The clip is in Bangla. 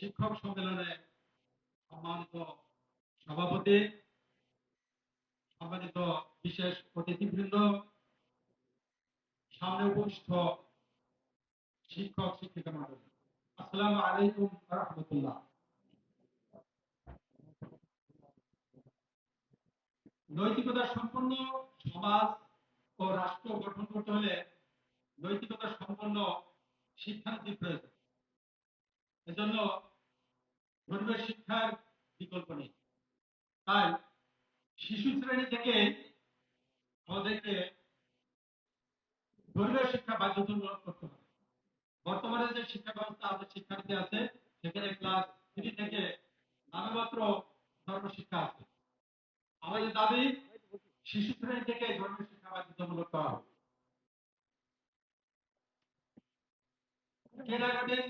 শিক্ষক সম্মেলনে সম্মানিত সভাপতি, সম্মানিত বিশেষ অতিথিবৃন্দ, সামনে উপস্থিত শিক্ষক, শিক্ষিকা মন্ডলী আসসালামু আলাইকুম রহমতুল্লাহ। নৈতিকতা সম্পন্ন সমাজ ও রাষ্ট্র গঠন করতে হলে নৈতিকতা সম্পন্ন শিক্ষানীতি প্রয়োজন। এজন্য পরিবেশ শিক্ষার বিকল্প নেই। তাই শিশু শ্রেণি থেকে আমাদেরকে পরিবেশ শিক্ষা বাধ্যতামূলক করতে হবে। বর্তমানে যে শিক্ষা ব্যবস্থা আমাদের শিক্ষার্থী আছে, সেখানে ক্লাস থ্রি থেকে নামমাত্র ধর্মশিক্ষা আছে। আমাদের দাবি, শিশু শ্রেণি থেকে ধর্মীয় শিক্ষা বাধ্যতামূলক করা হবে কেনাকাটির